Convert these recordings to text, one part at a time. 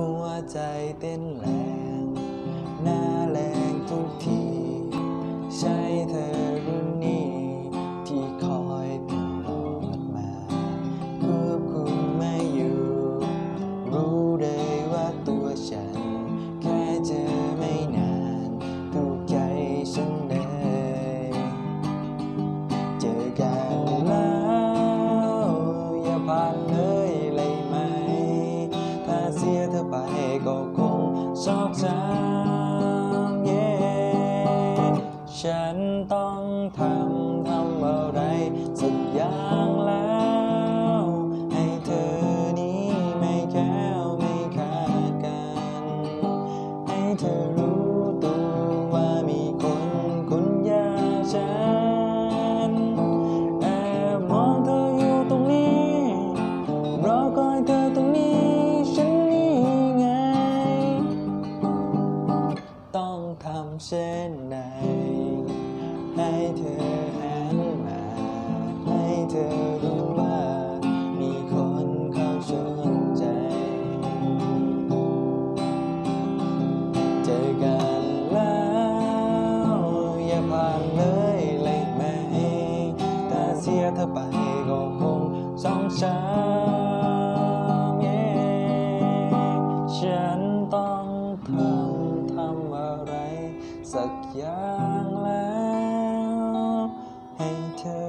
หัวใจเต้นแรงหน้า อกจำเย่ฉันต้องทำทำอะไรสักำเช่นไหน ให้เธอหันมา ให้เธอรู้ว่า มีคนเข้าสนใจ เจอกันแล้ว อย่าผ่านเลยเลยไหมถ้าเสียเธอไปก็คงสองช้ำฉันต้องทำ สักอย่างแล้ว ให้เธอ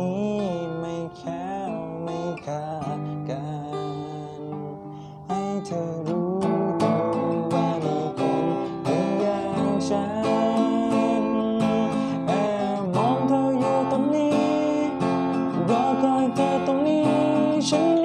นี้ไม่แค้วไม่ขาดกัน ให้เธอรู้ตัวว่ามีคนหนึ่งอย่างฉันแอบมองเธออยู่ตรงนี้รอคอยเธอตรงนี้ฉัน